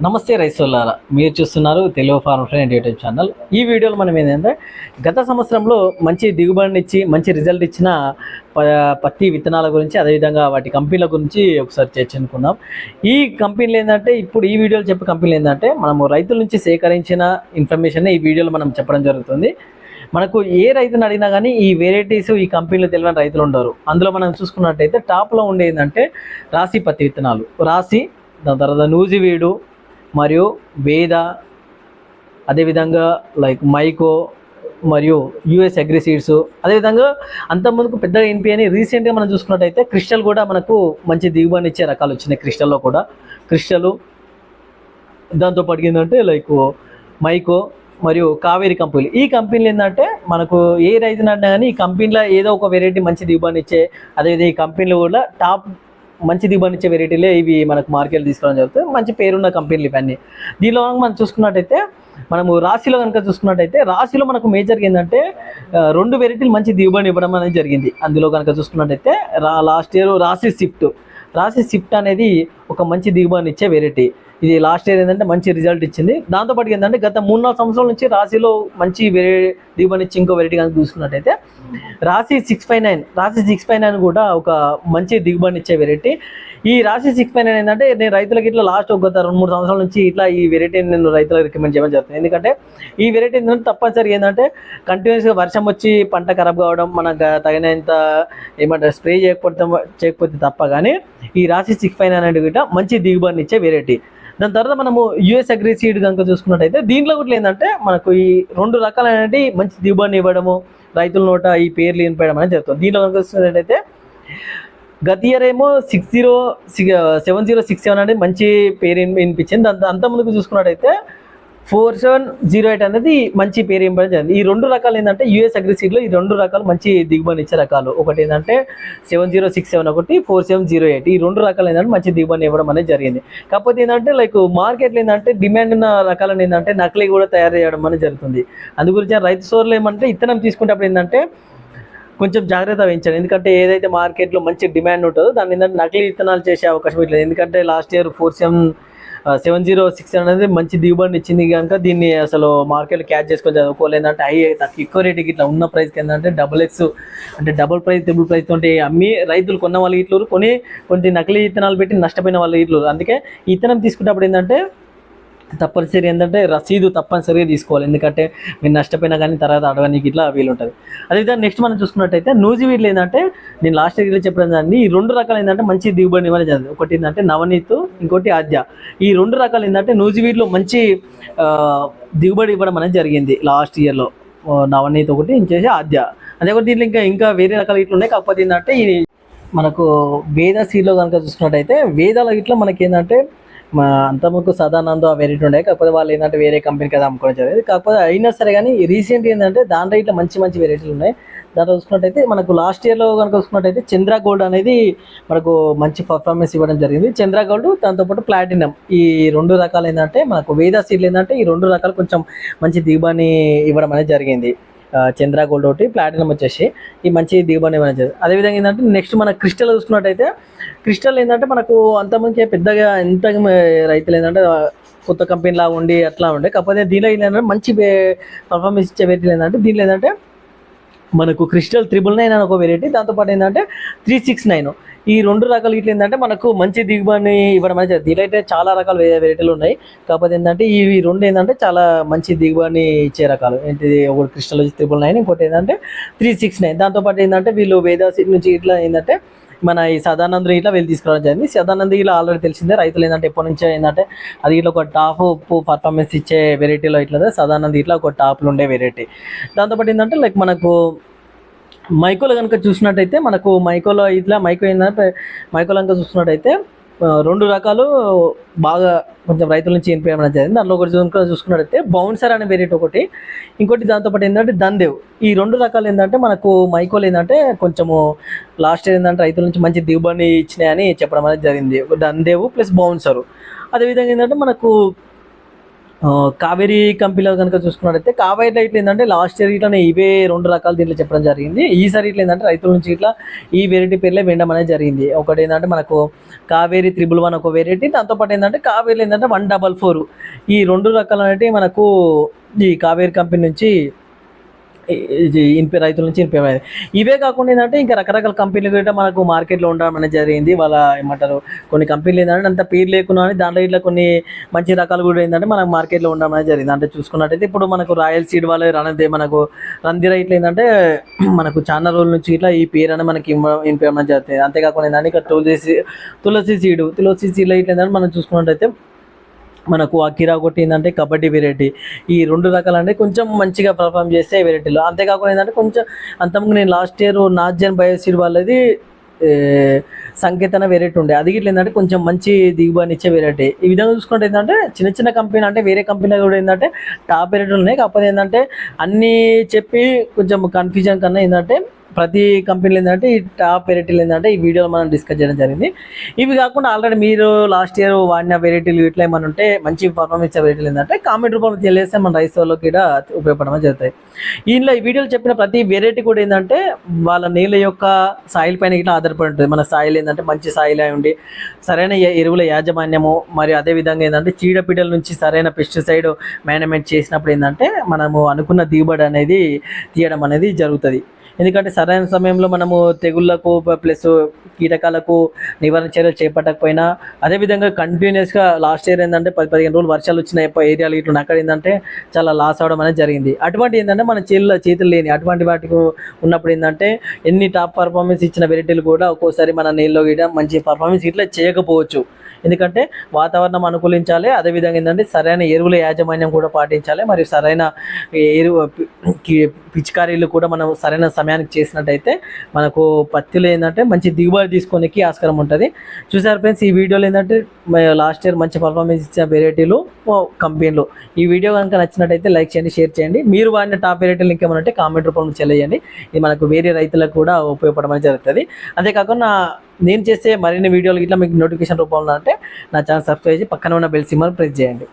నమస్తే రైతులారా మీరు చూస్తున్నారు Telugu farm friend YouTube channel. ఈ వీడియోలో మనం ఏంటంటే గత సంవత్సరంలో మంచి దిగుబడినిచ్చి మంచి రిజల్ట్ ఇచ్చిన ప- పత్తి విత్తనాల గురించి అదేవిధంగా వాటి కంపెనీల గురించి ఒకసారి చర్చించుకుందాం. ఈ కంపెనీలు ఏంటంటే ఇప్పుడు ఈ వీడియోలో చెప్పే కంపెనీలు ఏంటంటే మనము రైతుల నుంచి సేకరించిన ఇన్ఫర్మేషన్ ఈ వీడియోలో మనం చెప్పడం జరుగుతుంది. మనకు ఏ రైతుని అడిగినా కానీ ఈ వెరైటీస్ ఈ కంపెనీలు తెలియని రైతులు ఉండరు. అందులో మనం చూసుకున్నట్టయితే టాప్లో ఉండేదంటే రాశి పత్తి విత్తనాలు. రాశి దాని తర్వాత నూజివీడు మరియు వేద అదేవిధంగా లైక్ మైకో మరియు యుఎస్ అగ్రి సీడ్స్ అదేవిధంగా అంతకుముందుకు పెద్దగా ఎన్పి అని రీసెంట్గా మనం చూసుకున్నట్టయితే క్రిస్టల్ కూడా మనకు మంచి దిగుబడి ఇచ్చే రకాలు వచ్చినాయి క్రిస్టల్లో కూడా. క్రిస్టలు దాంతో పాటు ఏంటంటే లైక్ మైకో మరియు కావేరి కంపెనీలు. ఈ కంపెనీలు ఏంటంటే మనకు ఏ రైతు అన్నా కానీ ఈ కంపెనీలో ఏదో ఒక వెరైటీ మంచి దిగుబడి ఇచ్చే అదేవిధంగా ఈ కంపెనీలు కూడా టాప్ మంచి దిగుబడి ఇచ్చే వెరైటీలే ఇవి మనకు మార్కెట్ తీసుకోవడం జరుగుతుంది. మంచి పేరున్న కంపెనీలు ఇవన్నీ. దీనిలో మనం చూసుకున్నట్టయితే మనము రాశిలో కనుక చూసుకున్నట్టయితే రాశిలో మనకు మేజర్గా ఏంటంటే రెండు వెరైటీలు మంచి దిగుబడి ఇవ్వడం అనేది జరిగింది. అందులో కనుక చూసుకున్నట్టయితే రా last year Rasi shift Rasi shift అనేది ఒక మంచి దిగుబడిని ఇచ్చే వెరైటీ. ఇది లాస్ట్ ఇయర్ ఏంటంటే మంచి రిజల్ట్ ఇచ్చింది. దాంతోపాటు ఏంటంటే గత మూడు నాలుగు సంవత్సరాల నుంచి రాశిలో మంచి వెరై దిగుబడి ఇచ్చి ఇంకో వెరైటీ కనుక చూసుకున్నట్టయితే Rasi six five nine Rasi six five nine కూడా ఒక మంచి దిగుబడి ఇచ్చే వెరైటీ ఈ రాశి సిక్స్ ఫైవ్ నైన్ ఏంటంటే నేను రైతులకి ఇట్లా లాస్ట్ ఒక గత రెండు మూడు సంవత్సరాల నుంచి ఇట్లా ఈ వెరైటీని నేను రైతులకు రికమెండ్ చేయడం జరుగుతుంది. ఎందుకంటే ఈ వెరైటీ ఏంటంటే తప్పనిసరిగా ఏంటంటే కంటిన్యూస్గా వర్షం వచ్చి పంట ఖరాబ్ కావడం మనకు తగినంత ఏమంటారు స్ప్రే చేయకపోతే చేయకపోతే తప్ప కానీ ఈ రాశి సిక్స్ ఫైవ్ నైన్ అనేది మంచి దిగుబడిని ఇచ్చే వెరైటీ దాని తర్వాత మనము యుఎస్ అగ్రి సీడ్ కనుక చూసుకున్నట్టయితే దీంట్లో కూడా ఏంటంటే మనకు ఈ రెండు రకాలైనటువంటి మంచి దిగుబడిని ఇవ్వడము రైతుల నోట ఈ పేర్లు వినిపించడం అనేది జరుగుతుంది. దీంట్లో కనుక చూసుకున్నట్టయితే గత ఇయర్ ఏమో six zero seven zero six seven అనేది మంచి పేరు వినిపించింది. అంత అంత ముందుకు చూసుకున్నట్టయితే ఫోర్ సెవెన్ జీరో ఎయిట్ అనేది మంచి పేరు ఇవ్వడం జరిగింది. ఈ రెండు రకాలు ఏంటంటే యూఎస్ అగ్రిసీడ్లో ఈ రెండు రకాలు మంచి దిగుబడి ఇచ్చే రకాలు. ఒకటి ఏంటంటే సెవెన్ జీరో సిక్స్ సెవెన్ ఒకటి ఫోర్ సెవెన్ జీరో ఎయిట్. ఈ రెండు రకాలు ఏంటంటే మంచి దిగుబడి ఇవ్వడం అనేది జరిగింది. కాకపోతే ఏంటంటే లైక్ మార్కెట్లో ఏంటంటే డిమాండ్ ఉన్న రకాలను ఏంటంటే నకిలీ కూడా తయారు చేయడం అనేది జరుగుతుంది. అందు గురించి రైతు సోర్లు ఏమంటే ఇత్తనం తీసుకునేటప్పుడు ఏంటంటే కొంచెం జాగ్రత్త వహించాలి ఎందుకంటే ఏదైతే మార్కెట్లో మంచి డిమాండ్ ఉంటుందో దాని ఏంటంటే నకిలీ విత్తనాలు చేసే అవకాశం ఇట్లేదు ఎందుకంటే last year four seven seven zero six అనేది మంచి దిగుబడిని ఇచ్చింది కనుక దీన్ని అసలు మార్కెట్లో క్యాచ్ చేసుకొని చదువుకోలేదంటే ఏంటంటే హై తక్కువ ఎక్కువ రేటుకి ఇట్లా ఉన్న ప్రైస్కి ఏంటంటే డబుల్ ఎక్స్ అంటే డబుల్ ప్రైస్ డబుల్ ప్రైస్ తోటి అమ్మి రైతులు కొన్న వాళ్ళు ఇట్లు కొని కొన్ని నకిలీ విత్తనాలు పెట్టి నష్టపోయిన వాళ్ళు ఇట్లు అందుకే ఇతనం తీసుకున్నప్పుడు ఏంటంటే తప్పనిసరి ఏంటంటే రసీదు తప్పనిసరిగా తీసుకోవాలి. ఎందుకంటే మీరు నష్టపోయినా కానీ తర్వాత అడగడానికి ఇట్లా వీలు ఉంటుంది అదేవిధంగా నెక్స్ట్ మనం చూసుకున్నట్టయితే నూజివీడ్లు ఏంటంటే నేను లాస్ట్ ఇయర్ చెప్పడం దాన్ని ఈ రెండు రకాలు ఏంటంటే మంచి దిగుబడి ఇవ్వడం జరిగింది ఒకటి ఏంటంటే నవనీతు ఇంకోటి ఆద్య. ఈ రెండు రకాలు ఏంటంటే నూజివీడ్లో మంచి దిగుబడి ఇవ్వడం అనేది జరిగింది లాస్ట్ ఇయర్లో నవనీత్ ఒకటి ఇంచేసి ఆద్య. అదే ఒకటి దీంట్లో ఇంకా ఇంకా వేరే రకాలు ఇట్లా ఉన్నాయి. కాకపోతే ఏంటంటే ఈ మనకు వేద సీలో కనుక చూసుకున్నట్టయితే వేదాల ఇట్లా మనకి ఏంటంటే మా అంతముకు సదానందం ఆ వెరైటీ ఉండే. కాకపోతే వాళ్ళు ఏంటంటే వేరే కంపెనీకి అది అమ్ముకోవడం జరిగింది. కాకపోతే అయినా సరే కానీ రీసెంట్ ఏంటంటే దాంట్లో ఇట్లా మంచి మంచి వెరైటీలు ఉన్నాయి. దాంట్లో చూసుకున్నట్టయితే మనకు లాస్ట్ ఇయర్లో కనుక చూసుకున్నట్టయితే చంద్ర గోల్డ్ అనేది మనకు మంచి పర్ఫార్మెన్స్ ఇవ్వడం జరిగింది. చంద్ర గోల్డ్ దాంతోపాటు ప్లాటినం ఈ రెండు రకాలు ఏంటంటే మనకు వేద సీడ్లు ఏంటంటే ఈ రెండు రకాలు కొంచెం మంచి దిగుబడిని ఇవ్వడం అనేది జరిగింది. చంద్ర గోల్డ్ ఒకటి ప్లాటినం వచ్చేసి ఈ మంచి దిగుబడి అదే అదేవిధంగా ఏంటంటే నెక్స్ట్ మన క్రిస్టల్ చూసుకున్నట్టయితే క్రిస్టల్ ఏంటంటే మనకు అంతమంది పెద్దగా ఎంత రైతులు ఏంటంటే కొత్త కంపెనీలా ఉండి అట్లా ఉండే. కాకపోతే దీనిలో ఏంటంటే మంచి పర్ఫార్మెన్స్ ఇచ్చే వెరైటీలు ఏంటంటే దీనిలో ఏంటంటే మనకు క్రిస్టల్ త్రిబుల్ నైన్ అని ఒక వెరైటీ దాంతోపాటు ఏంటంటే త్రీ సిక్స్ నైన్ ఈ రెండు రకాలు ఇట్లా ఏంటంటే మనకు మంచి దిగుబడిని ఇవ్వడం అనేది జరిగింది. అయితే చాలా రకాల వెరైటీలు ఉన్నాయి. కాకపోతే ఏంటంటే ఈ రెండు ఏంటంటే చాలా మంచి దిగుబడిని ఇచ్చే రకాలు. ఏంటిది ఒకటి క్రిస్టల్ వచ్చి త్రిబుల్ నైన్ ఇంకోటి ఏంటంటే త్రీ సిక్స్ నైన్ దాంతోపాటు ఏంటంటే వీళ్ళు వేదాసి నుంచి ఇట్లా ఏంటంటే మన ఈ సదానంద్ ఇట్లా వెళ్ళి తీసుకురావడం జరిగింది. సదానంద్ ఇలా ఆల్రెడీ తెలిసిందే. రైతులు ఏంటంటే ఎప్పటి నుంచో ఏంటంటే అది ఇట్లా ఒక టాప్ పర్ఫార్మెన్స్ ఇచ్చే వెరైటీలో ఇట్లా సదానంద్ ఇట్లా ఒక టాప్లు ఉండే వెరైటీ దాంతోపాటు ఏంటంటే లైక్ మనకు మైకోలో కనుక చూసినట్టయితే మనకు మైకోలో ఇట్లా మైకో ఏంటంటే మైకోలో కనుక చూసుకున్నట్టయితే రెండు రకాలు బాగా కొంచెం రైతుల నుంచి ఎన్పిఎం జరిగింది. దాంట్లో ఒకటి చూసుకున్నట్టయితే బౌన్సర్ అనే వెరైటీ ఒకటి. ఇంకోటి దాంతోపాటు ఏంటంటే దందేవ్. ఈ రెండు రకాలు ఏంటంటే మనకు మైకోలు ఏంటంటే కొంచెము లాస్ట్ ఇయర్ ఏంటంటే రైతుల నుంచి మంచి దిగుబడి ఇచ్చినాయని చెప్పడం అనేది జరిగింది. దందేవు ప్లస్ బౌన్సరు. అదేవిధంగా ఏంటంటే మనకు కావేరీ కంపెనీలో కనుక చూసుకున్నట్టయితే కావేరీలో ఇట్లా ఏంటంటే లాస్ట్ ఇయర్ ఇట్లా ఇవే రెండు రకాలు దీంట్లో చెప్పడం జరిగింది. ఈసారి ఇట్లా ఏంటంటే రైతుల నుంచి ఇట్లా ఈ వెరైటీ పేర్లే వినడం అనేది జరిగింది. ఒకటి ఏంటంటే మనకు కావేరీ త్రిబుల్ వన్ ఒక వెరైటీ దాంతోపాటు ఏంటంటే కావేరీలో ఏంటంటే వన్ డబల్ ఫోర్ ఈ రెండు రకాలు అనేవి మనకు ఈ కావేరీ కంపెనీ నుంచి ఈ- రైతుల నుంచి ఇన్పే ఇవే కాకుండా ఏంటంటే ఇంకా రకరకాల కంపెనీలు కూడా మనకు మార్కెట్లో ఉండడం అనేది జరిగింది. వాళ్ళ ఏమంటారు కొన్ని కంపెనీలు ఏంటంటే అంత పేరు లేకున్నా అని దాంట్లో ఇట్లా కొన్ని మంచి రకాలు కూడా ఏంటంటే మనకు మార్కెట్లో ఉండడం అనేది జరిగింది. అంటే చూసుకున్నట్టయితే ఇప్పుడు మనకు రాయల్ సీడ్ వాళ్ళు రణదే మనకు రందిర ఇట్లా ఏంటంటే మనకు చాలా రోజుల నుంచి ఇట్లా ఈ పేరు అనేది మనకి ఇవ్వడం జరుగుతుంది. అంతేకాకుండా ఏంటంటే ఇక తులసి తులసి సీడు తులసి సీడ్లో ఇట్లా ఏంటంటే మనం చూసుకున్నట్టయితే మనకు అకిరా ఒకటి ఏంటంటే కబడ్డీ వెరైటీ ఈ రెండు రకాలు అంటే కొంచెం మంచిగా పర్ఫామ్ చేస్తే వెరైటీలో అంతేకాకుండా ఏంటంటే కొంచెం అంతకుముందు నేను లాస్ట్ ఇయర్ నాజన్ బయోసీడ్ వాళ్ళది సంకేతన వెరైటీ ఉండే. అది ఇట్లా ఏంటంటే కొంచెం మంచి దిగుబడిని ఇచ్చే వెరైటీ ఈ విధంగా చూసుకుంటే ఏంటంటే చిన్న చిన్న కంపెనీ అంటే వేరే కంపెనీలో కూడా ఏంటంటే టాప్ వెరైటీలు ఉన్నాయి. కాకపోతే ఏంటంటే అన్నీ చెప్పి కొంచెం కన్ఫ్యూజన్ కన్నా ఏంటంటే ప్రతి కంపెనీలు ఏంటంటే ఈ టాప్ వెరైటీలు ఏంటంటే ఈ వీడియోలో మనం డిస్కస్ చేయడం జరిగింది. ఇవి కాకుండా ఆల్రెడీ మీరు లాస్ట్ ఇయర్ వాడిన వెరైటీలు ఇట్లా ఏమైనా ఉంటే మంచి పర్ఫార్మెన్స్ ఇచ్చే వెరైటీలు ఏంటంటే కామెంట్ రూపంలో తెలియజేస్తే మన రైస్ వాళ్ళు కూడా ఉపయోగపడమని జరుగుతాయి. దీనిలో ఈ వీడియోలో చెప్పిన ప్రతి వెరైటీ కూడా ఏంటంటే వాళ్ళ నీళ్ళ యొక్క సాయిల్ పైన ఇట్లా ఆధారపడి ఉంటుంది. మన సాయిల్ ఏంటంటే మంచి సాయిల్ అయి ఉండి సరైన ఎరువుల యాజమాన్యము మరియు అదే విధంగా ఏంటంటే చీడపీడల నుంచి సరైన పెస్టిసైడ్ మేనేజ్మెంట్ చేసినప్పుడు ఏంటంటే మనము అనుకున్న దిగుబడి అనేది తీయడం అనేది జరుగుతుంది. ఎందుకంటే సరైన సమయంలో మనము తెగుళ్ళకు ప్లస్ కీటకాలకు నివారణ చర్యలు చేపట్టకపోయినా అదేవిధంగా కంటిన్యూస్గా లాస్ట్ ఇయర్ ఏంటంటే పది పదిహేను రోజులు వర్షాలు వచ్చిన ఏరియాలు ఇట్లా అక్కడ ఏంటంటే చాలా లాస్ అవడం అనేది జరిగింది. అటువంటి ఏంటంటే మన చేతుల చేతులు లేని అటువంటి వాటికి ఉన్నప్పుడు ఏంటంటే ఎన్ని టాప్ పర్ఫార్మెన్స్ ఇచ్చిన వెరైటీలు కూడా ఒక్కోసారి మన నీళ్ళలో గీయడం మంచి పర్ఫార్మెన్స్ ఇట్లా చేయకపోవచ్చు. ఎందుకంటే వాతావరణం అనుకూలించాలి. అదేవిధంగా ఏంటంటే సరైన ఎరువుల యాజమాన్యం కూడా పాటించాలి. మరియు సరైన ఎరువు కి- పిచికారీలు కూడా మనం సరైన సమయానికి చేసినట్టయితే మనకు పత్తిలో ఏంటంటే మంచి దిగుబడి తీసుకోనికి ఆస్కారం ఉంటుంది. చూసారు ఫ్రెండ్స్ ఈ వీడియోలో ఏంటంటే లాస్ట్ ఇయర్ మంచి పర్ఫార్మెన్స్ ఇచ్చిన వెరైటీలు కంపెనీలు. ఈ వీడియో కనుక నచ్చినట్టయితే లైక్ చేయండి షేర్ చేయండి. మీరు వాడిన టాప్ వెరైటీలు ఇంకేమైనా ఉంటే కామెంట్ రూపంలో తెలియజేయండి ఇది మనకు వేరే రైతులకు కూడా ఉపయోగపడమని జరుగుతుంది. అంతేకాకుండా నేను చేసే మరిన్ని వీడియోలు ఇట్లా మీకు నోటిఫికేషన్ రూపంలో అంటే నా ఛానల్ సబ్స్క్రైబ్ చేసి పక్కన ఉన్న బెల్ సిమ్మర్ ప్రెస్ చేయండి.